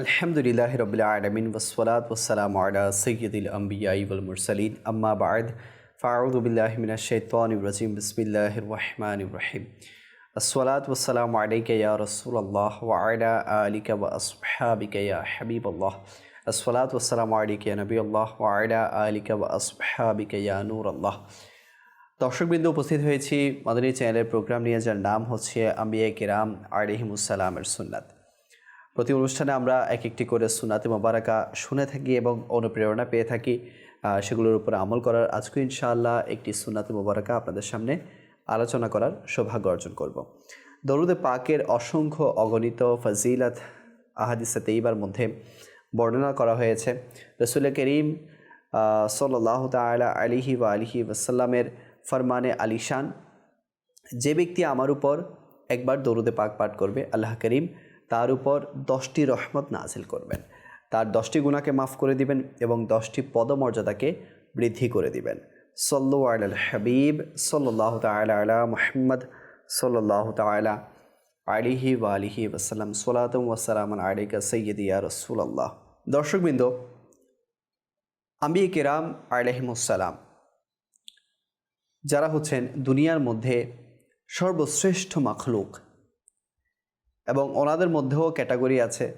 আলহামদুলিল্লাহ রবিল আলমিন ওসলাত ওসালাম আলা সৈয়দুল আম্বিয়াই ওল মুরসালিন আম্মা বাদ ফাউদুবিল্লাহমিনা শৈতান রাজিম বিসমিল্লাহ রহমান রহিম আসসালাত ওসালাম আলাইকা ইয়া রসুল আল্লাহ ওয়াইলা আলিকা ওয়া আসহাবিকা ইয়া হাবিব আল্লাহ আসসালাত ওসালাম আলাইকা ইয়া নবী আল্লাহ ওয়াইলা আলিকা ওয়া আসহাবিকা ইয়া নূর আল্লাহ দর্শকবৃন্দ, উপস্থিত হয়েছি মাদানী চ্যানেলের প্রোগ্রাম নিয়ে, যার নাম হচ্ছে আম্বিয়া কিরাম আলিহিমুসালামের সুন্নাত। প্রতি অনুষ্ঠানে আমরা এক একটি করে সুনাতে মোবারকা শুনে থাকি এবং অনুপ্রেরণা পেয়ে থাকি। সেগুলোর উপর আমল করার আজকে ইনশাআল্লাহ একটি সুনাতে মোবারকা আপনাদের সামনে আলোচনা করার সৌভাগ্য অর্জন করব। দরুদে পাকের অসংখ্য অগণিত ফজিলাত আহাদিসে তেইবার মধ্যে বর্ণনা করা হয়েছে। রসুল করিম সাল্লাহ তালা আলিহি বা আলিহি ওয়াসাল্লামের ফরমানে আলিশান, যে ব্যক্তি আমার উপর একবার দরুদে পাক পাঠ করবে, আল্লাহ করিম তার উপর দশটি রহমত নাজিল করবেন। তার দশটি গুণাকে মাফ করে দিবেন এবং দশটি পদমর্যাদাকে বৃদ্ধি করে দিবেন। সল্লু আল হাবিব সাল্লাহ তালা আলা মোহাম্মদ সাল্লাহ তালা আলিহি ওয়া আলিহি ওসাল্লাম সোলাতম ওয়াসালাম আলিকা সৈয়দিয়া রসুল্লাহ দর্শকবৃন্দ আম্বি কেরাম আলহিমুসালাম যারা হচ্ছেন দুনিয়ার মধ্যে সর্বশ্রেষ্ঠ মাখলুক এবং ওনাদের মধ্যেও ক্যাটাগরি আছে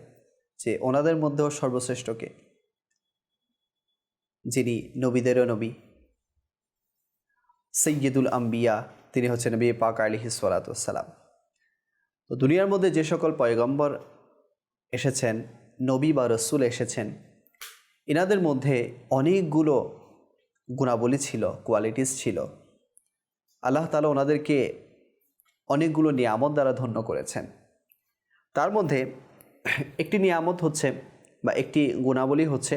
যে ওনাদের মধ্যেও সর্বশ্রেষ্ঠকে যিনি নবীদেরও নবী। সৈয়দুল আম্বিয়া, তিনি হচ্ছেন নবী পাক আলিহি সালাতাম তো দুনিয়ার মধ্যে যে সকল পয়গম্বর এসেছেন, নবী বা রসুল এসেছেন, এনাদের মধ্যে অনেকগুলো গুণাবলী ছিল কোয়ালিটিস ছিল। আল্লাহ তালা ওনাদেরকে অনেকগুলো নিয়ামত দ্বারা ধন্য করেছেন। তার মধ্যে একটি নিয়ামত হচ্ছে বা একটি গুণাবলী হচ্ছে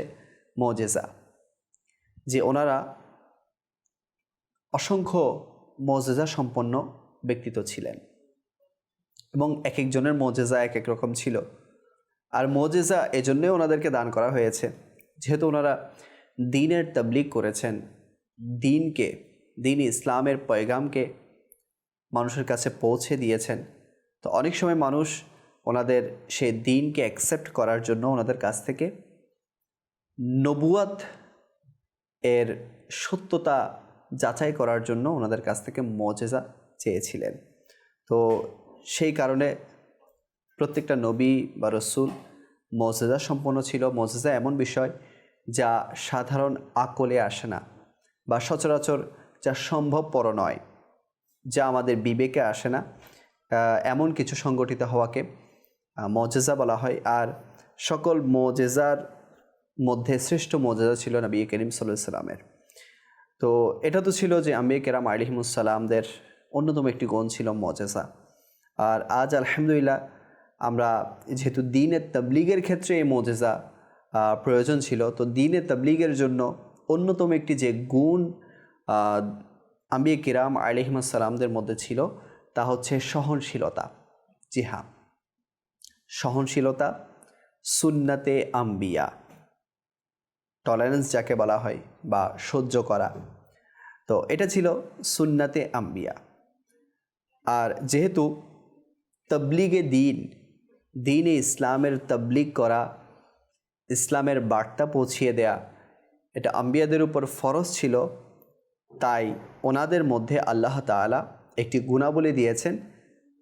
মজেজা, যে ওনারা অসংখ্য মজেজা সম্পন্ন ব্যক্তিত্ব ছিলেন এবং এক একজনের মজেজা এক এক রকম ছিল। আর মজেজা এজন্যই ওনাদেরকে দান করা হয়েছে, যেহেতু ওনারা দিনের তবলিগ করেছেন, দিনকে, দিন ইসলামের পয়গামকে মানুষের কাছে পৌঁছে দিয়েছেন। তো অনেক সময় মানুষ ওনাদের সে দিনকে অ্যাকসেপ্ট করার জন্য ওনাদের কাছ থেকে নবুয়াত এর সত্যতা যাচাই করার জন্য ওনাদের কাছ থেকে মজেজা চেয়েছিলেন। তো সেই কারণে প্রত্যেকটা নবী বা রসুল মজেজা সম্পন্ন ছিল। মজেজা এমন বিষয় যা সাধারণ আকলে আসে না বা সচরাচর যা সম্ভবপর নয়, যা আমাদের বিবেকে আসে না। এমন কিছু সংগঠিত হওয়াকে মজেজা বলা হয়। আর সকল মজেজার মধ্যে শ্রেষ্ঠ মজেজা ছিল নবী করিম সাল্লাহ সাল্লামের। তো এটা তো ছিল যে আম্বি কেরাম আলিহিমুসাল্লামদের অন্যতম একটি গুণ ছিল মজেজা। আর আজ আলহামদুলিল্লাহ আমরা যেহেতু দিনের তবলিগের ক্ষেত্রে এই মজেজা প্রয়োজন ছিল, তো দিনের তবলিগের জন্য অন্যতম একটি যে গুণ আম্বি কিরাম আলিহিমাসাল্লামদের মধ্যে ছিল, তা হচ্ছে সহনশীলতা। জি হ্যাঁ। সহনশীলতা, সুন্নাতে আম্বিয়া। টলারেন্স যাকে বলা হয় বা সহ্য করা। তো এটা ছিল সুন্নাতে আম্বিয়া। আর যেহেতু তবলিগে দিন, দিনে ইসলামের তবলিগ করা, ইসলামের বার্তা পৌঁছিয়ে দেয়া, এটা আম্বিয়াদের উপর ফরজ ছিল, তাই ওনাদের মধ্যে আল্লাহ তাআলা একটি গুণাবলী দিয়েছেন,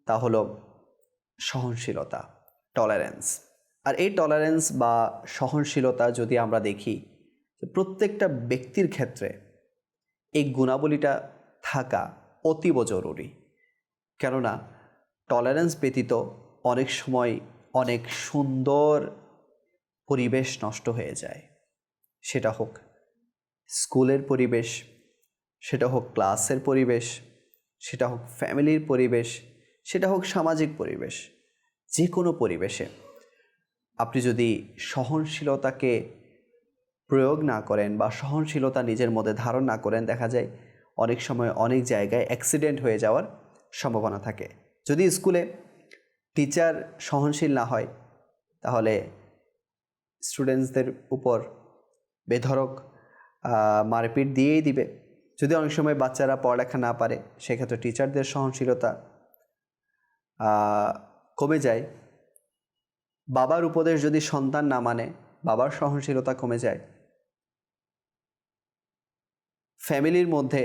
তা হলো সহনশীলতা। টলারেন্স আর এই টলারেন্স বা সহনশীলতা যদি আমরা দেখি প্রত্যেকটা ব্যক্তির ক্ষেত্রে এই গুণাবলীটা থাকা অতীব জরুরি। কেননা টলারেন্স ব্যতীত অনেক সময় অনেক সুন্দর পরিবেশ নষ্ট হয়ে যায়। সেটা হোক স্কুলের পরিবেশ, সেটা হোক ক্লাসের পরিবেশ, সেটা হোক ফ্যামিলির পরিবেশ, সেটা হোক সামাজিক পরিবেশ। যে কোনো পরিবেশে আপনি যদি সহনশীলতাকে প্রয়োগ না করেন বা সহনশীলতা নিজের মধ্যে ধারণ না করেন, দেখা যায় অনেক সময় অনেক জায়গায় অ্যাক্সিডেন্ট হয়ে যাওয়ার সম্ভাবনা থাকে। যদি স্কুলে টিচার সহনশীল না হয়, তাহলে স্টুডেন্টসদের উপর বেধরক মারপিট দিয়েই দিবে। যদি অনেক সময় বাচ্চারা পড়ালেখা না পারে, সেক্ষেত্রে টিচারদের সহনশীলতা কমে যায়। বাবার উপদেশ যদি সন্তান না মানে বাবার সহনশীলতা কমে যায়। ফ্যামিলির মধ্যে,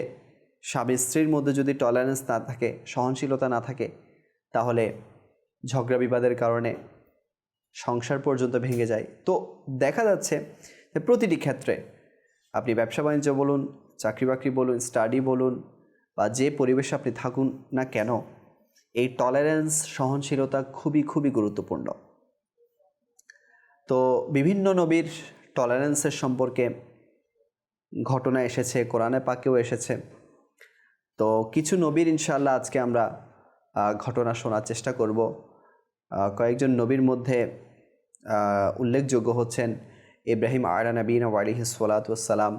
স্বামী স্ত্রীর মধ্যে যদি টলারেন্স না থাকে, সহনশীলতা না থাকে, তাহলে ঝগড়া বিবাদের কারণে সংসার পর্যন্ত ভেঙে যায়। তো দেখা যাচ্ছে প্রতিটি ক্ষেত্রে আপনি ব্যবসা বাণিজ্য বলুন চাকরি বাকরি বলুন স্টাডি বলুন, বা যে পরিবেশে আপনি থাকুন না কেন এই টলারেন্স সহনশীলতা খুবই খুবই গুরুত্বপূর্ণ। তো বিভিন্ন নবীর টলারেন্সের সম্পর্কে ঘটনা এসেছে, কোরআনে পাকেও এসেছে। তো কিছু নবীর ইনশাল্লাহ আজকে আমরা ঘটনা শোনার চেষ্টা করব। কয়েকজন নবীর মধ্যে উল্লেখযোগ্য হচ্ছেন ইব্রাহিম আয়লা নবীন ওয়ালিহি সালাতাম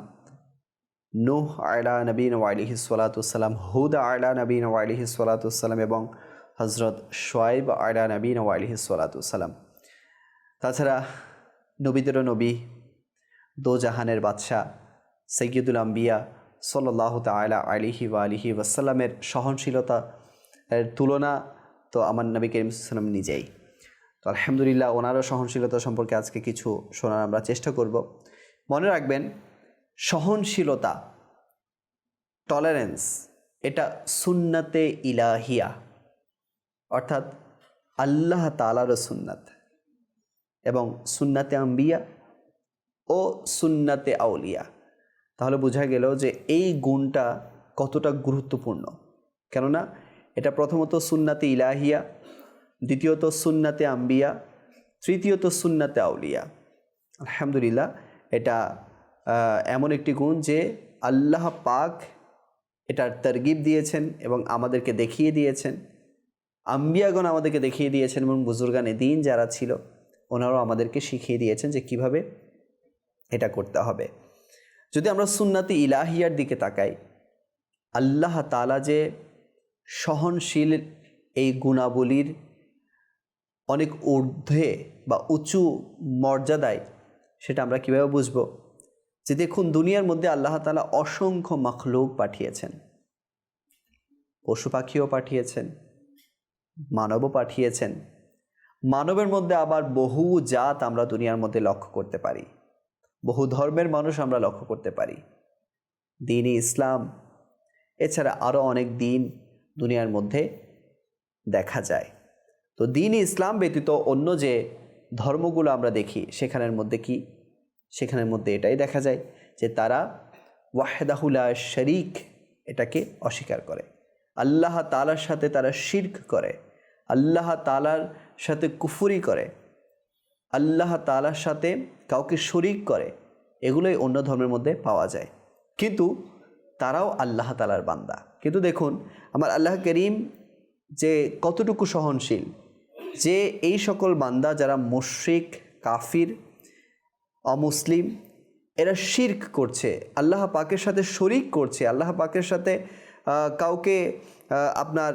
নুহ আয়লা নবীন ওয়ালিহি সালাতাম হুদ আয়লা নবীন ওয়ালিহি সালাতাম এবং হজরত শোয়েব আয়লা নবীন ওয়ালিহি সালাতাম তাছাড়া নবীদেরও নবী দো জাহানের বাদশাহ সৈয়দুল আম্বিয়া সাল্লাহ তালা আলিহি ওয়া আলিহি ওয়াসাল্লামের সহনশীলতা এর তুলনা তো আমার নবী করিম সাল্লাম নিজেই। তো আলহামদুলিল্লাহ ওনারও সহনশীলতা সম্পর্কে আজকে কিছু শোনার আমরা চেষ্টা করব। মনে রাখবেন সহনশীলতা টলারেন্স এটা সুন্নাতে ইলাহিয়া, অর্থাৎ আল্লাহ তালারও সুন্নাত এবং সুন্নাতে আম্বিয়া ও সুন্নাতে আউলিয়া। তাহলে বোঝা গেল যে এই গুণটা কতটা গুরুত্বপূর্ণ। কেননা এটা প্রথমত সুন্নাতে ইলাহিয়া, দ্বিতীয়ত সুন্নাতে আম্বিয়া, তৃতীয়ত সুন্নাতে আউলিয়া। আলহামদুলিল্লাহ, এটা এমন একটি গুণ যে আল্লাহ পাক এটার তরগিব দিয়েছেন এবং আমাদেরকে দেখিয়ে দিয়েছেন। আম্বিয়াগণ আমাদেরকে দেখিয়ে দিয়েছেন এবং বুজুর্গানে দিন যারা ছিল, ওনারাও আমাদেরকে শিখিয়ে দিয়েছেন যে কীভাবে এটা করতে হবে। যদি আমরা সুন্নাতি ইলাহিয়ার দিকে তাকাই, আল্লাহ তালা যে সহনশীল এই গুণাবলীর অনেক ঊর্ধ্বে বা উঁচু মর্যাদায় সেটা আমরা কীভাবে বুঝব? যে দেখুন দুনিয়ার মধ্যে আল্লাহ তালা অসংখ্য মখলুক পাঠিয়েছেন। পশু পাখিও পাঠিয়েছেন, মানবও পাঠিয়েছেন। মানবের মধ্যে আবার বহু জাত আমরা দুনিয়ার মধ্যে লক্ষ্য করতে পারি। বহু ধর্মের মানুষ আমরা লক্ষ্য করতে পারি। দিনই ইসলাম, এছাড়া আরও অনেক দিন দুনিয়ার মধ্যে দেখা যায়। তো দিন ইসলাম ব্যতীত অন্য যে ধর্মগুলো আমরা দেখি, সেখানের মধ্যে কি সেখানের মধ্যে এটাই দেখা যায় যে তারা ওয়াহেদাহুল্লা শরিক এটাকে অস্বীকার করে। আল্লাহ তালার সাথে তারা শির্ক করে। আল্লাহ তালার সাথে কুফুরি করে। আল্লাহ তালার সাথে কাউকে শরিক করে। এগুলোই অন্য ধর্মের মধ্যে পাওয়া যায়। কিন্তু তারাও আল্লাহ তালার বান্দা। কিন্তু দেখুন, আমার আল্লাহ করিম যে কতটুকু সহনশীল, যে এই সকল বান্দা যারা মুশ্রিক, কাফির অমুসলিম, এরা শির্ক করছে, আল্লাহ পাকের সাথে শরিক করছে, আল্লাহ পাকের সাথে কাউকে আপনার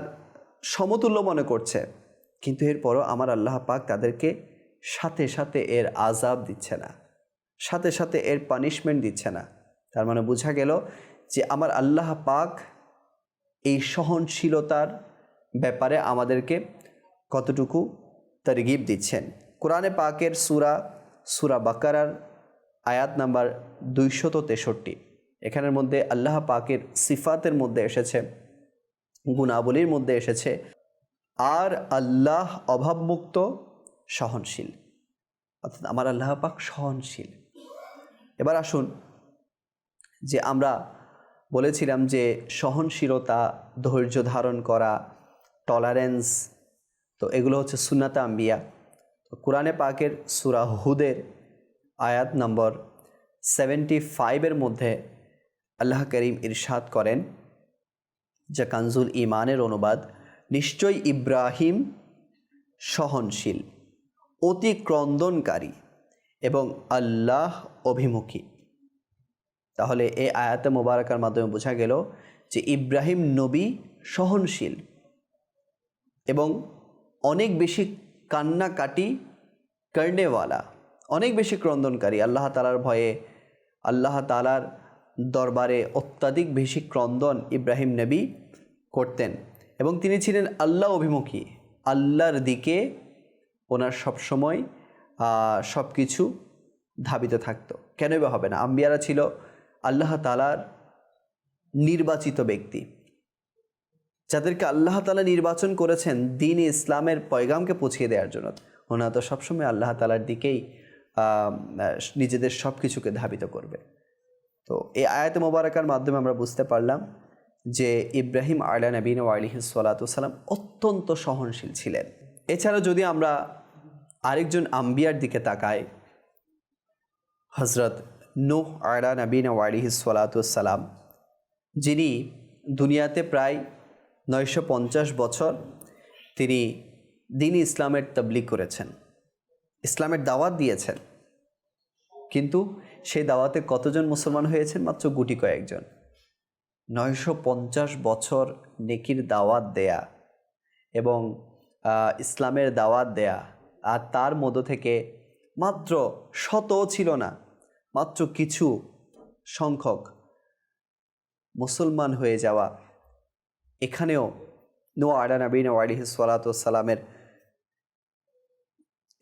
সমতুল্য মনে করছে। কিন্তু এরপরও আমার আল্লাহ পাক তাদেরকে সাথে সাথে এর আজাব দিচ্ছে না, সাথে সাথে এর পানিশমেন্ট দিচ্ছে না। তার মানে বোঝা গেল যে আমার আল্লাহ পাক এই সহনশীলতার ব্যাপারে আমাদেরকে কতটুকু তরগিব দিচ্ছেন। কোরআনে পাকের সুরা সুরা বাকারার আয়াত নাম্বার দুইশত তেষট্টি। এখানের মধ্যে আল্লাহ পাকের সিফাতের মধ্যে এসেছে, গুণাবলীর মধ্যে এসেছে, আর আল্লাহ অভাবমুক্ত সহনশীল। অর্থাৎ আমার আল্লাহ পাক সহনশীল। এবার আসুন যে আমরা বলেছিলাম যে সহনশীলতা, ধৈর্য ধারণ করা টলারেন্স তো এগুলো হচ্ছে সুনাতা আম্বিয়া। কোরআনে পাকের সুরা হুদের আয়াত নম্বর সেভেন্টি ফাইভের মধ্যে আল্লাহ করিম ইরশাদ করেন যা কানজুল ইমানের অনুবাদ, নিশ্চয়ই ইব্রাহিম সহনশীল, অতি ক্রন্দনকারী এবং আল্লাহ অভিমুখী। তাহলে এই আয়াতে মোবারকার মাধ্যমে বোঝা গেল যে ইব্রাহিম নবী সহনশীল এবং অনেক বেশি কান্নাকাটি কর্নেওয়ালা অনেক বেশি ক্রন্দনকারী। আল্লাহ তালার ভয়ে, আল্লাহ তালার দরবারে অত্যাধিক বেশি ক্রন্দন ইব্রাহিম নবী করতেন এবং তিনি ছিলেন আল্লাহ অভিমুখী। আল্লাহর দিকে ওনার সবসময় সব কিছু ধাবিত থাকতো। কেনই বা হবে না? আম্বিয়ারা ছিল আল্লাহ তালার নির্বাচিত ব্যক্তি। যাদেরকে আল্লাহ তালা নির্বাচন করেছেন দিন ইসলামের পয়গামকে পৌঁছিয়ে দেওয়ার জন্য। ওনারা তো সবসময় আল্লাহ তালার দিকেই নিজেদের সব কিছুকে ধাবিত করবে। তো এই আয়াত মোবারকার মাধ্যমে আমরা বুঝতে পারলাম যে ইব্রাহিম আয়লা নবীন আলিহি সালাতাম অত্যন্ত সহনশীল ছিলেন। এছাড়া যদি আমরা আরেকজন আম্বিয়ার দিকে তাকাই হজরত নুহ আয়লা নবীন আলিহি সালাতাম যিনি দুনিয়াতে প্রায় নয়শো পঞ্চাশ বছর তিনি দিন ইসলামের তবলিগ করেছেন। ইসলামের দাওয়াত দিয়েছেন। কিন্তু সেই দাওয়াতে কতজন মুসলমান হয়েছেন? মাত্র গুটি কয়েকজন। নয়শো পঞ্চাশ বছর নেকির দাওয়াত দেয়া এবং ইসলামের দাওয়াত দেয়া আর তার মধ্য থেকে মাত্র শত ছিল না, মাত্র কিছু সংখ্যক মুসলমান হয়ে যাওয়া এখানেও নো আডা নবীন ওয়ালিহ সালাতামের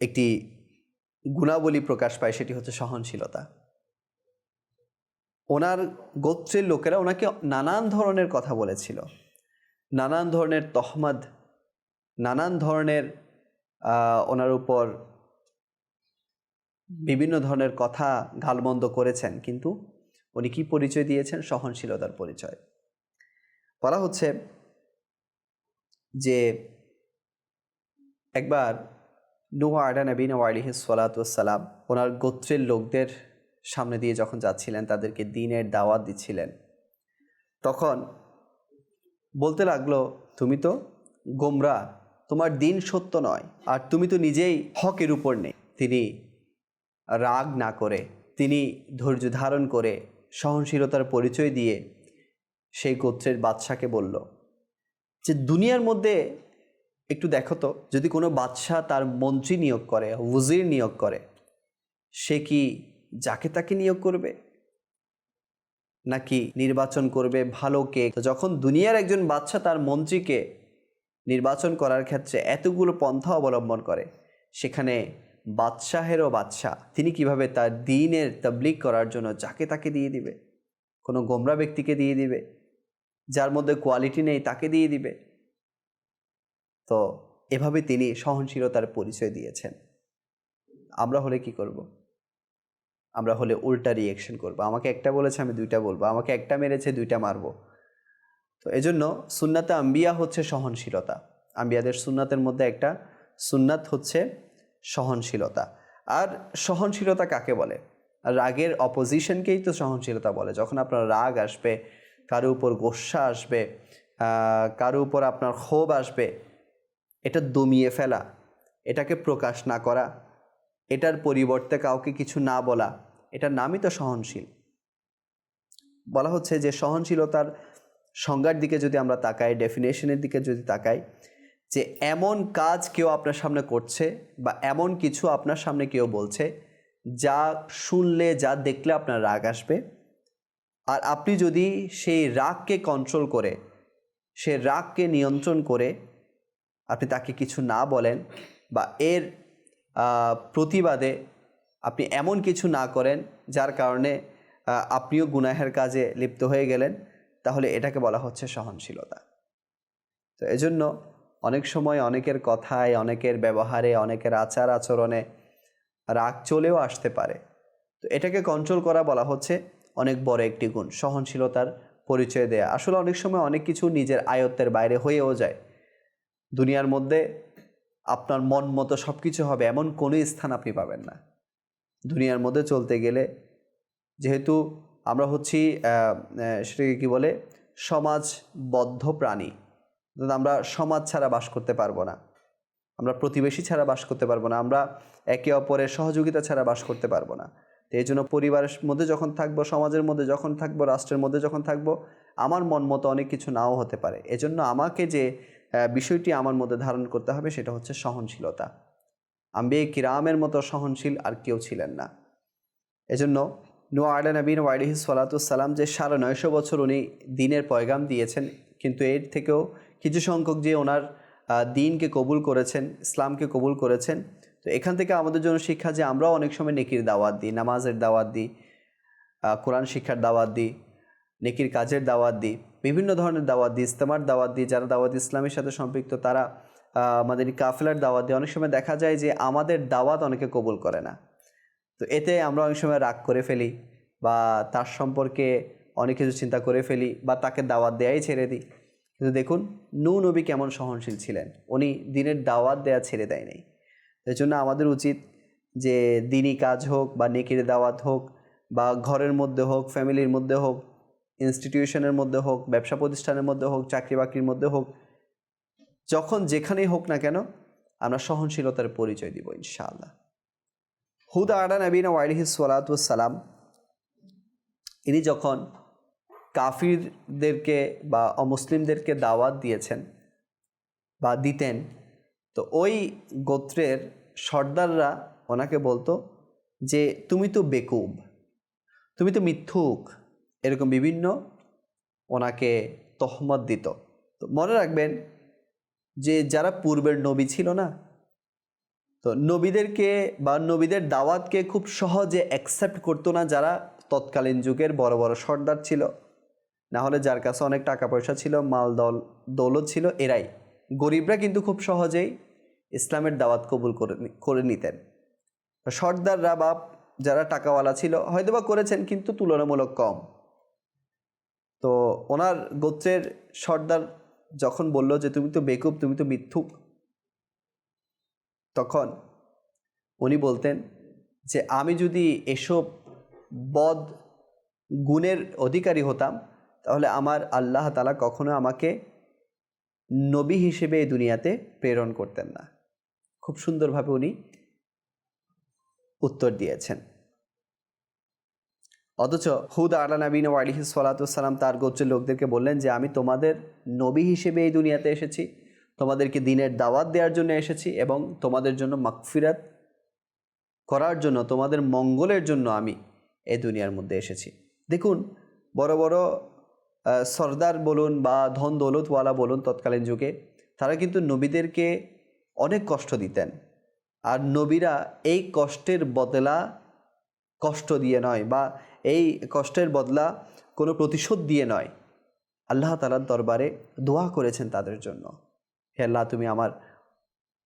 একটি গুণাবলী প্রকাশ পায়, সেটি হচ্ছে সহনশীলতা। ওনার গোত্রের লোকেরা ওনাকে নানান ধরনের কথা বলেছিল। নানান ধরনের তহমাদ, নানান ধরনের ওনার উপর বিভিন্ন ধরনের কথা গালমন্দ করেছেন, কিন্তু উনি কি পরিচয় দিয়েছেন? সহনশীলতার পরিচয়। বলা হচ্ছে যে একবার নুয়া আডা নবীন ওয়ালিহ সালাতাম ওনার গোত্রের লোকদের সামনে দিয়ে যখন যাচ্ছিলেন, তাদেরকে দিনের দাওয়াত দিচ্ছিলেন। তখন বলতে লাগল, তুমি তো গোমরা, তোমার দিন সত্য নয়, আর তুমি তো নিজেই হকের উপর নেই। তিনি রাগ না করে, তিনি ধৈর্য ধারণ করে সহনশীলতার পরিচয় দিয়ে সেই গোত্রের বাদশাকে বলল, যে দুনিয়ার মধ্যে একটু দেখো তো, যদি কোনো বাদশাহ তার মন্ত্রী নিয়োগ করে, উজির নিয়োগ করে, সে কি যাকে তাকে নিয়োগ করবে? নাকি নির্বাচন করবে ভালোকে তো যখন দুনিয়ার একজন বাদশাহ তার মন্ত্রীকে নির্বাচন করার ক্ষেত্রে এতগুলো পন্থা অবলম্বন করে, সেখানে বাদশাহেরও বাদশাহ, তিনি কীভাবে তার দিনের তবলিক করার জন্য যাকে তাকে দিয়ে দিবে? কোনো গোমরা ব্যক্তিকে দিয়ে দিবে? যার মধ্যে কোয়ালিটি নেই তাকে দিয়ে দিবে। তো এভাবে তিনি সহনশীলতার পরিচয় দিয়েছেন। আমরা হলে কি করব। আমরা হলে উল্টা রিয়েকশন করব। আমাকে একটা বলেছে, আমি দুইটা বলব। আমাকে একটা মেরেছে, দুইটা মারবো। তো এজন্য সুন্নাতে আম্বিয়া হচ্ছে সহনশীলতা। আম্বিয়াদের সুন্নাতের মধ্যে একটা সুন্নাত হচ্ছে সহনশীলতা। আর সহনশীলতা কাকে বলে? রাগের অপোজিশনকেই তো সহনশীলতা বলে। যখন আপনার রাগ আসবে কারও উপর গোসা আসবে কারও উপর আপনার ক্ষোভ আসবে, এটা দমিয়ে ফেলা, এটাকে প্রকাশ না করা, এটার পরিবর্তে কাউকে কিছু না বলা, এটার নামই তো সহনশীল। বলা হচ্ছে যে সহনশীলতার সংজ্ঞার দিকে যদি আমরা তাকাই ডেফিনেশনের দিকে যদি তাকাই, যে এমন কাজ কেউ আপনার সামনে করছে বা এমন কিছু আপনার সামনে কেউ বলছে, যা শুনলে, যা দেখলে আপনার রাগ আসবে আর আপনি যদি সেই রাগকে কন্ট্রোল করে সে রাগকে নিয়ন্ত্রণ করে আপনি তাকে কিছু না বলেন বা এর প্রতিবাদে আপনি এমন কিছু না করেন যার কারণে আপনিও গুনাহের কাজে লিপ্ত হয়ে গেলেন, তাহলে এটাকে বলা হচ্ছে সহনশীলতা। তো এজন্য অনেক সময় অনেকের কথায়, অনেকের ব্যবহারে, অনেকের আচার আচরণে রাগ চলেও আসতে পারে। তো এটাকে কন্ট্রোল করা বলা হচ্ছে অনেক বড় একটি গুণ, সহনশীলতার পরিচয় দেয়া। আসলে অনেক সময় অনেক কিছু নিজের আয়ত্তের বাইরে হয়েও যায়। দুনিয়ার মধ্যে আপনার মন মতো সব কিছু হবে, এমন কোনো স্থান আপনি পাবেন না। দুনিয়ার মধ্যে চলতে গেলে যেহেতু আমরা হচ্ছি সেটাকে কী বলে? সমাজবদ্ধ প্রাণী। আমরা সমাজ ছাড়া বাস করতে পারব না। আমরা প্রতিবেশী ছাড়া বাস করতে পারব না। আমরা একে অপরের সহযোগিতা ছাড়া বাস করতে পারব না। এই জন্য পরিবারের মধ্যে যখন থাকব, সমাজের মধ্যে যখন থাকব, রাষ্ট্রের মধ্যে যখন থাকব, আমার মন মতো অনেক কিছু নাও হতে পারে। এজন্য আমাকে যে বিষয়টি আমার মধ্যে ধারণ করতে হবে সেটা হচ্ছে সহনশীলতা। আম্বে কিরামের মতো সহনশীল আর কেউ ছিলেন না। এজন্য নো আডা নবীন ওয়াইডিহি সালাতাম যে সাড়ে নয়শো বছর উনি দিনের পয়গাম দিয়েছেন, কিন্তু এর থেকেও কিছু সংখ্যক যে ওনার দিনকে কবুল করেছেন, ইসলামকে কবুল করেছেন তো এখান থেকে আমাদের জন্য শিক্ষা যে আমরাও অনেক সময় নেকির দাওয়াত দিই, নামাজের দাওয়াত দিই কোরআন শিক্ষার দাওয়াত দিই, নেকির কাজের দাওয়াত দিই, বিভিন্ন ধরনের দাওয়াত দিই ইস্তেমার দাওয়াত দিই, যারা দাওয়াত ইসলামের সাথে সম্পৃক্ত তারা আমাদের কাফেলার দাওয়াত দিই। অনেক সময় দেখা যায় যে আমাদের দাওয়াত অনেকে কবুল করে না। তো এতে আমরা অনেক সময় রাগ করে ফেলি বা তার সম্পর্কে অনেক কিছু চিন্তা করে ফেলি বা তাকে দাওয়াত দেয়াই ছেড়ে দিই। কিন্তু দেখুন নূ নবী কেমন সহনশীল ছিলেন। উনি দিনের দাওয়াত দেয়া ছেড়ে দেয় নাই। এই জন্য আমাদের উচিত যে দিনই কাজ হোক বা নেকির দাওয়াত হোক বা ঘরের মধ্যে হোক, ফ্যামিলির মধ্যে হোক ইনস্টিটিউশনের মধ্যে হোক, ব্যবসা প্রতিষ্ঠানের মধ্যে হোক, চাকরি বাকরির মধ্যে হোক, যখন যেখানেই হোক না কেন, আমরা সহনশীলতার পরিচয় দিব, ইনশাআল্লাহ। হুদা আডা নবীন ওয়াইলিহি সালাম, ইনি যখন কাফিরদেরকে বা অমুসলিমদেরকে দাওয়াত দিয়েছেন বা দিতেন তো ওই গোত্রের সর্দাররা ওনাকে বলতো যে, তুমি তো বেকুব, তুমি তো মিথ্যুক। এরকম বিভিন্ন ওনাকে তহমত দিত। তো মনে রাখবেন যে, যারা পূর্বের নবী ছিল না, তো নবীদেরকে বা নবীদের দাওয়াতকে খুব সহজে অ্যাকসেপ্ট করতো না যারা তৎকালীন যুগের বড় বড় সর্দার ছিল। না হলে যার কাছে অনেক টাকা পয়সা ছিল, মাল, দল, দৌলত ছিল, এরাই। গরিবরা কিন্তু খুব সহজেই ইসলামের দাওয়াত কবুল করে করে নিতেন। সর্দাররা বা যারা টাকাওয়ালা ছিল হয়তো বা করেছেন কিন্তু তুলনামূলক কম। তো ওনার গোত্রের সর্দার যখন বলল যে, তুমি তো বেকুব, তুমি তো মিথ্যুক, তখন উনি বলতেন যে, আমি যদি এসব বদ গুণের অধিকারী হতাম, তাহলে আমার আল্লাহ তালা কখনো আমাকে নবী হিসেবে এই দুনিয়াতে প্রেরণ করতেন না। খুব সুন্দরভাবে উনি উত্তর দিয়েছেন। অথচ হুদ আলা নবীন ওয়ালিহি সালাতাম তার গোত্রের লোকদেরকে বললেন যে, আমি তোমাদের নবী হিসেবে এই দুনিয়াতে এসেছি। তোমাদেরকে দিনের দাওয়াত দেওয়ার জন্য এসেছি এবং তোমাদের জন্য মাকফিরাত করার জন্য, তোমাদের মঙ্গলের জন্য আমি এই দুনিয়ার মধ্যে এসেছি। দেখুন, বড় বড় সর্দার বলুন বা ধন দৌলতওয়ালা বলুন তৎকালীন যুগে, তারা কিন্তু নবীদেরকে অনেক কষ্ট দিতেন। আর নবীরা এই কষ্টের বদলা কষ্ট দিয়ে নয় বা এই কষ্টের বদলা কোনো প্রতিশোধ দিয়ে নয়। আল্লাহ তালার দরবারে দোয়া করেছেন তাদের জন্য। হে আল্লাহ, তুমি আমার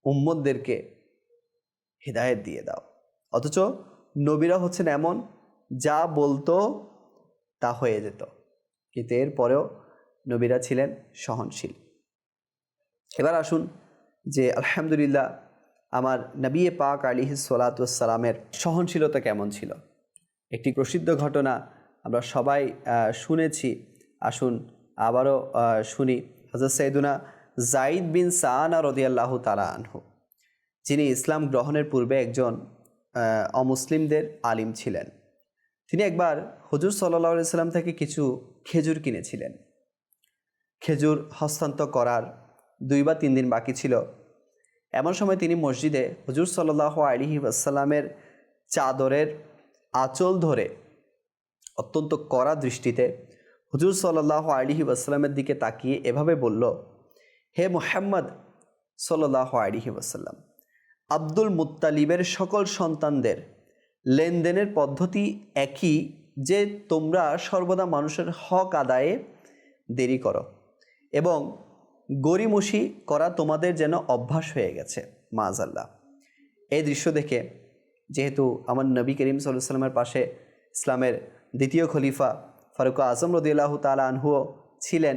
উম্মদদেরকে হৃদায়ত দিয়ে দাও। অথচ নবীরা হচ্ছেন এমন, যা বলতো তা হয়ে যেত। কিন্তু এরপরেও নবীরা ছিলেন সহনশীল। এবার আসুন যে আলহামদুলিল্লাহ আমার নবী পাক আলিহি সালাতামের সহনশীলতা কেমন ছিল। একটি প্রসিদ্ধ ঘটনা আমরা সবাই শুনেছি। আসুন আবারও শুনি হজরত সৈদুনা জাইদ বিন সানা রদিয়াল্লাহ তালা আনহু। যিনি ইসলাম গ্রহণের পূর্বে একজন অমুসলিমদের আলিম ছিলেন। তিনি একবার হুজুর সাল্লাহ সাল্লাম থেকে কিছু খেজুর কিনেছিলেন। খেজুর হস্তান্তর করার দুই বা তিন দিন বাকি ছিল। এমন সময় তিনি মসজিদে হুজুর সাল্লাহ আলিহি আসসালামের চাদরের আঁচল ধরে অত্যন্ত কড়া দৃষ্টিতে হুজুর সাল্লাহ আলিহি আসসালামের দিকে তাকিয়ে এভাবে বলল, হে মোহাম্মদ সাল্লাহ আলিহি আসাল্লাম আব্দুল মুত্তালিবের সকল সন্তানদের লেনদেনের পদ্ধতি একই যে তোমরা সর্বদা মানুষের হক আদায়ে দেরি করো এবং গরিমসি করা তোমাদের যেন অভ্যাস হয়ে গেছে, মাজাল্লাহ। এই দৃশ্য দেখে যেহেতু আমার নবী করিম সাল্লাহ সাল্লামের পাশে ইসলামের দ্বিতীয় খলিফা ফারুক আজম রদিয়াল্লাহ তালা আনহুও ছিলেন,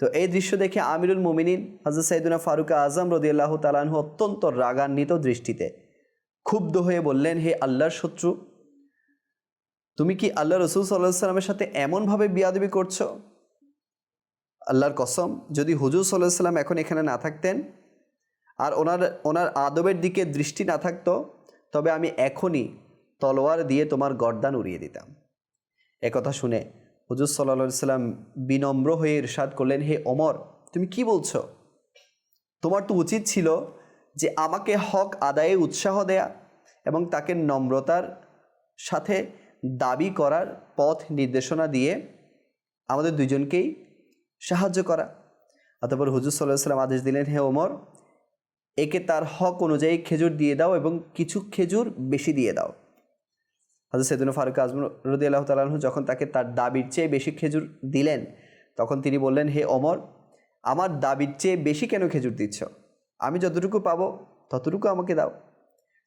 তো এই দৃশ্য দেখে আমিরুল মুমিনিন হজরত সাইদুনা ফারুক আজম রদিয়াল্লাহ তালানহু অত্যন্ত রাগান্বিত দৃষ্টিতে ক্ষুব্ধ হয়ে বললেন, হে আল্লাহর শত্রু তুমি কি আল্লাহ রসুল সাল্লাহ সাল্লামের সাথে এমনভাবে বিয়াদবি করছ? আল্লাহর কসম, যদি হুজুর সাল্লাহ সাল্লাম এখন এখানে না থাকতেন আর ওনার ওনার আদবের দিকে দৃষ্টি না থাকতো, তবে আমি এখনই তলোয়ার দিয়ে তোমার গর্দান উড়িয়ে দিতাম। একথা শুনে হুজুর সাল্লা সাল্লাম বিনম্র হয়ে ইরশাদ করলেন, হে অমর তুমি কি বলছো? তোমার তো উচিত ছিল যে আমাকে হক আদায়ে উৎসাহ দেয়া এবং তাকে নম্রতার সাথে দাবি করার পথ নির্দেশনা দিয়ে আমাদের দুজনকেই সাহায্য করা। অতপর হুজুর সাল্লাহ সাল্লাম আদেশ দিলেন, হে ওমর, একে তার হক অনুযায়ী খেজুর দিয়ে দাও এবং কিছু খেজুর বেশি দিয়ে দাও। হাজর সৈদুল ফারুক আজম রদি আল্লাহ তালাহু যখন তাকে তার দাবির চেয়ে বেশি খেজুর দিলেন, তখন তিনি বললেন, হে অমর আমার দাবির চেয়ে বেশি কেন খেজুর দিচ্ছ? আমি যতটুকু পাবো ততটুকু আমাকে দাও।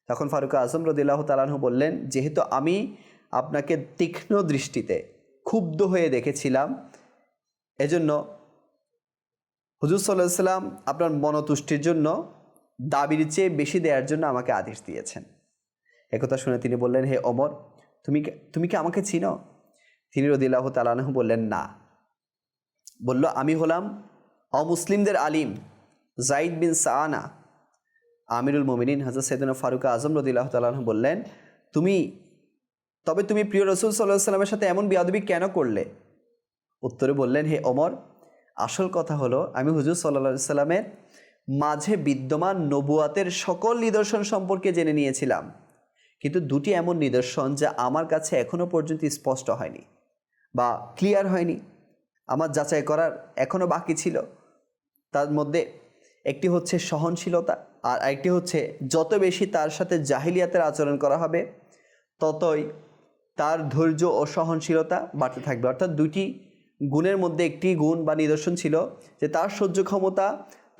তখন ফারুক আজম রদিল্লাহ তালাহু বললেন, যেহেতু আমি আপনাকে তীক্ষ্ণ দৃষ্টিতে ক্ষুব্ধ হয়ে দেখেছিলাম। এজন্য হুজুর সাল্লাহ সাল্লাম আপনার মনতুষ্টির জন্য দাবির চেয়ে বেশি দেওয়ার জন্য আমাকে আদেশ দিয়েছেন। একথা শুনে তিনি বললেন, হে অমর তুমি তুমি কি আমাকে চিনো? তিনি রদিল্লাহ তালানহু বললেন, না। বলল, আমি হলাম অমুসলিমদের আলিম জাইদ বিন সাআনা। আমিরুল মোমিনিন হাজর সৈদুল ফারুক আজম রদিল্লাহ তালাহু বললেন, তুমি তবে তুমি প্রিয় রসুল সাল্লাহ সাল্লামের সাথে এমন বিয়াদবি কেন করলে? উত্তরে বললেন, হে অমর আসল কথা হলো, আমি হুজুর সাল্লা সাল্লামের মাঝে বিদ্যমান নবুয়াতের সকল নিদর্শন সম্পর্কে জেনে নিয়েছিলাম। কিন্তু দুটি এমন নিদর্শন যা আমার কাছে এখনও পর্যন্ত স্পষ্ট হয়নি বা ক্লিয়ার হয়নি। আমার যাচাই করার এখনও বাকি ছিল। তার মধ্যে একটি হচ্ছে সহনশীলতা আর একটি হচ্ছে যত বেশি তার সাথে জাহিলিয়াতের আচরণ করা হবে, ততই তার ধৈর্য ও সহনশীলতা বাড়তে থাকবে। অর্থাৎ দুইটি গুণের মধ্যে একটি গুণ বা নিদর্শন ছিল যে তার সহ্য ক্ষমতা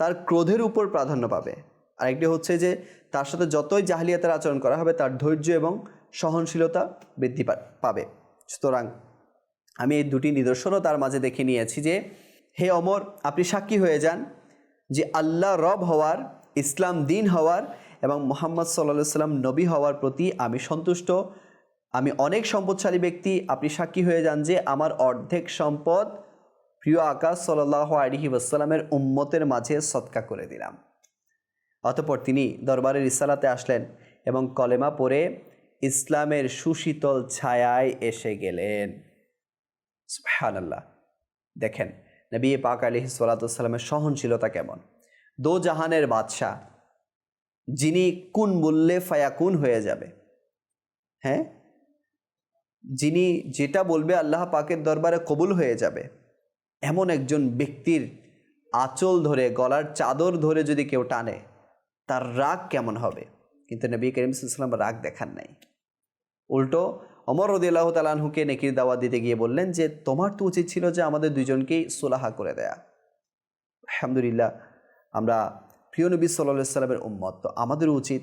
তার ক্রোধের উপর প্রাধান্য পাবে। আরেকটি হচ্ছে যে তার সাথে যতই জাহিলিয়াতের আচরণ করা হবে, তার ধৈর্য এবং সহনশীলতা বৃদ্ধি পাবে। সুতরাং আমি এই দুটি নিদর্শনও তার মাঝে দেখে নিয়েছি যে, হে অমর, আপনি সাক্ষী হয়ে যান যে আল্লাহ রব হওয়ার, ইসলাম দিন হওয়ার এবং মোহাম্মদ সাল্লা সাল্লাম নবী হওয়ার প্রতি আমি সন্তুষ্ট আমি অনেক সম্পদশালী ব্যক্তি। আপনি সাক্ষী হয়ে যান যে আমার অর্ধেক সম্পদ প্রিয় আকাশ সাল্লাহ আলিহি ওয়াসাল্লামের উম্মতের মাঝে সৎকা করে দিলাম। অতপর তিনি দরবারের ইসালাতে আসলেন এবং কলেমা পরে ইসলামের সুশীতল ছায়ায় এসে গেলেন। সুবহানাল্লাহ। দেখেন, নবী পাক আলী সালাতামের সহনশীলতা কেমন? দো জাহানের বাদশাহ, যিনি কোন বললে ফায়াকুন হয়ে যাবে? হ্যাঁ? যিনি যেটা বলবে আল্লাহ পাকের দরবারে কবুল হয়ে যাবে। এমন একজন ব্যক্তির আঁচল ধরে, গলার চাদর ধরে যদি কেউ টানে, তার রাগ কেমন হবে? কিন্তু নবী করিম সাল্লাম রাগ দেখান নাই। উল্টো অমর রদিল্লাহ তালাহুকে নেকির দাওয়াত দিতে গিয়ে বললেন যে, তোমার তো উচিত ছিল যে আমাদের দুজনকেই সোলাহা করে দেয়া। আলহামদুলিল্লাহ, আমরা প্রিয় নবী সাল্লা সাল্লামের উম্মত। তো আমাদের উচিত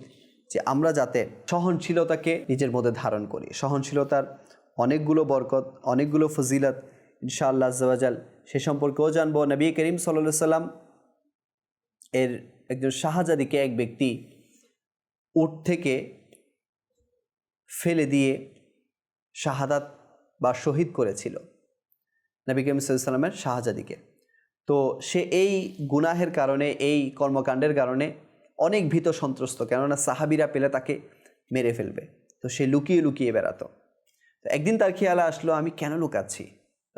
যে আমরা যাতে সহনশীলতাকে নিজের মধ্যে ধারণ করি। সহনশীলতার অনেকগুলো বরকত, অনেকগুলো ফজিলত, ইনশাআল্লাহ আজ্জাল সে সম্পর্কেও জানব। নবী করিম সাল্লা সাল্লাম এর একজন শাহজাদিকে এক ব্যক্তি উট থেকে ফেলে দিয়ে শাহাদাত বা শহীদ করেছিল, নবী করিম সাল্লামের শাহজাদিকে। তো সে এই গুনাহের কারণে, এই কর্মকাণ্ডের কারণে অনেক ভীত সন্ত্রস্ত, কেননা সাহাবিরা পেলে তাকে মেরে ফেলবে। তো সে লুকিয়ে লুকিয়ে বেড়াতো। একদিন তার খেয়ালে আসলো, আমি কেন লুকাচ্ছি?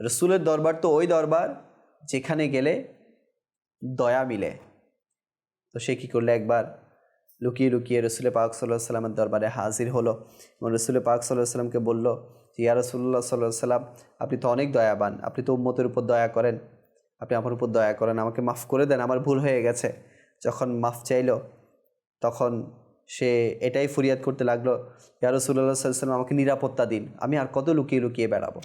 রসুলের দরবার তো ওই দরবার যেখানে গেলে দয়া মিলে। তো সে কী করল একবার? লুকিয়ে লুকিয়ে রসুলের পাক সাল্লাহ সাল্লামের দরবারে হাজির হলো এবং রসুলের পাক সাল্লাহ সাল্লামকে বলল যে, ইয়া রসুল্লাহ সাল্লাহ সাল্লাম আপনি তো অনেক দয়াবান, আপনি তো উম্মতের উপর দয়া করেন, আপনি আমার উপর দয়া করেন, আমাকে মাফ করে দেন, আমার ভুল হয়ে গেছে। যখন মাফ চাইলো, তখন সে এটাই ফরিয়াদ করতে লাগল, ইয়া রসুল্লাহ সাল্লাম আমাকে নিরাপত্তা দিন, আমি আর কত লুকিয়ে লুকিয়ে বেড়াবো?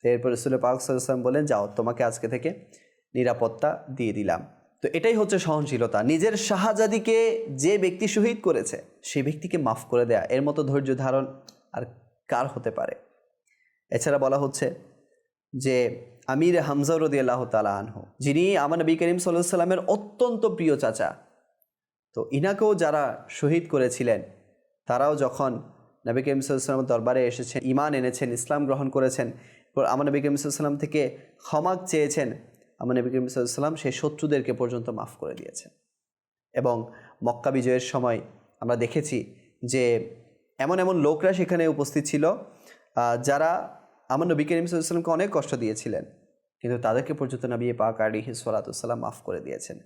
তো এরপর রসুলের পাক সাল্লাম বলেন যাও, তোমাকে আজকে থেকে নিরাপত্তা দিয়ে দিলাম। তো এটাই হচ্ছে সহনশীলতা, নিজের শাহজাদিকে যে ব্যক্তি শহীদ করেছে সেই ব্যক্তিকে মাফ করে দেয়া, এর মতো ধৈর্য ধারণ আর কার হতে পারে? এছাড়া বলা হচ্ছে যে, আমির হামজা রদি আল্লাহ তালা আনহু, যিনি আমার নবী করিম সাল্লাহ সাল্লামের অত্যন্ত প্রিয় চাচা তো ইনাকেও যারা শহীদ করেছিলেন, তারাও যখন নবী করিম সাল্লামের দরবারে এসেছেন ইমান এনেছেন, ইসলাম গ্রহণ করেছেন আমার নবী করিম সাল্লাম থেকে ক্ষমা চেয়েছেন, আমার নবী করিম সাল্লাম সেই শত্রুদেরকে পর্যন্ত মাফ করে দিয়েছেন। এবং মক্কা বিজয়ের সময় আমরা দেখেছি যে এমন এমন লোকরা সেখানে উপস্থিত ছিল যারা আমার নবী করিম সাল্লামকে অনেক কষ্ট দিয়েছিলেন, কিন্তু তাদেরকে পর্যন্ত নবী পাক আলী সালাতাম মাফ করে দিয়েছেন।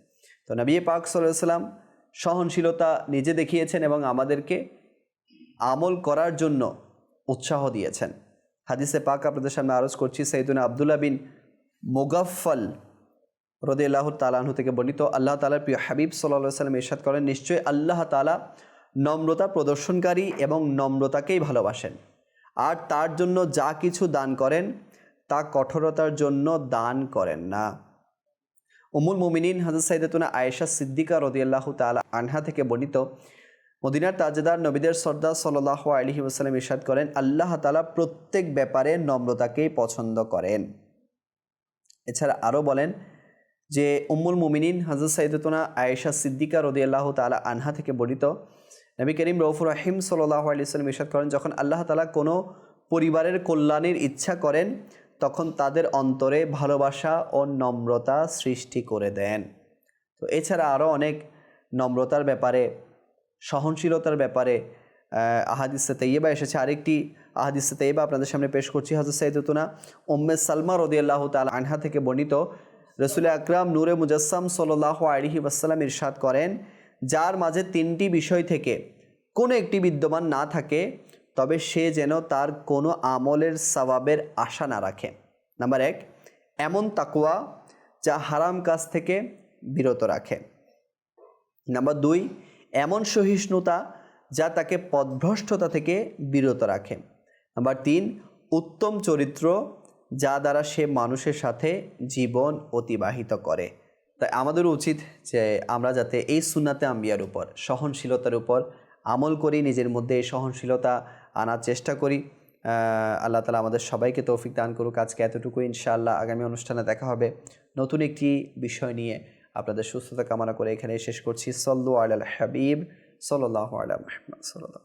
তো নবী পাক সাল্লাহ সাল্লাম সহনশীলতা নিজে দেখিয়েছেন এবং আমাদেরকে আমল করার জন্য উৎসাহ দিয়েছেন। হাদিসে পাক আপনাদের সামনে আরজ করছি সৈদুনা আবদুল্লাহ বিন মোগাফল রদি আল্লাহ তালাহু থেকে বর্ণিত। আল্লাহ তালার প্রিয় হাবিব সাল্লাহ সাল্লাম ইরশাদ করেন, নিশ্চয়ই আল্লাহ তালা নম্রতা প্রদর্শনকারী এবং নম্রতাকেই ভালোবাসেন। আর তার জন্য যা কিছু দান করেন, তা কঠোরতার জন্য দান করেন না। উমুল মুমিনিন হাজর সাইদাতুনা আয়েশা সিদ্দিকা রদিয়াল্লাহ তালা আনহা থেকে বর্ণিত মদিনার তাজেদার নবীদের সর্দার সাল্লাহ আলহি ওসালাম ইরশাদ করেন, আল্লাহ তালা প্রত্যেক ব্যাপারে নম্রতাকেই পছন্দ করেন। এছাড়া আরও বলেন যে, উম্মুল মুমিনিন হাজর সাইদতুনা আয়েশা সিদ্দিকা রদিয়াল্লাহ তালা আনহা থেকে বর্ণিত নবী করিম রৌফুর রাহিম সাল্লাহ আলিয়াল্লাম ইরশাদ করেন, যখন আল্লাহ তালা কোনো পরিবারের কল্যাণের ইচ্ছা করেন তখন তাদের অন্তরে ভালোবাসা ও নম্রতা সৃষ্টি করে দেন। তো এছাড়া আরও অনেক নম্রতার ব্যাপারে, সহনশীলতার ব্যাপারে আহাদিসে তৈয়বা এসেছে। আরেকটি আহাদিসে তৈয়বা আপনাদের সামনে পেশ করছি হাজর সাইদুতুনা ওম্মে সালমা রদিয়াল্লাহ তাল আনহা থেকে বর্ণিত। রসুল আকরাম নূরে মুজাসসাম সাল্লাহ আলিহি ওয়াসাল্লাম ইরশাদ করেন, যার মাঝে তিনটি বিষয় থেকে কোনো একটি বিদ্যমান না থাকে তবে সে যেন তার কোনো আমলের সবাবের আশা না রাখে। নাম্বার এক, এমন তাকুয়া যা হারাম কাজ থেকে বিরত রাখে। নাম্বার দুই, এমন সহিষ্ণুতা যা তাকে পদভ্রষ্টতা থেকে বিরত রাখে। নাম্বার তিন, উত্তম চরিত্র যা দ্বারা সে মানুষের সাথে জীবন অতিবাহিত করে। তাই আমাদের উচিত যে আমরা যাতে এই সুনাতে আম্বিয়ার উপর, সহনশীলতার উপর আমল করি, নিজের মধ্যে এই সহনশীলতা আনার চেষ্টা করি। আল্লাহ তালা আমাদের সবাইকে তৌফিক দান করুক। আজকে এতটুকু ইনশাআল্লাহ আগামী অনুষ্ঠানে দেখা হবে নতুন একটি বিষয় নিয়ে। আপনাদের সুস্থতা কামনা করে এখানে শেষ করছি। সল্লু আল হাবিব সল্লাহ আলা মাহমদ সাল্লাহ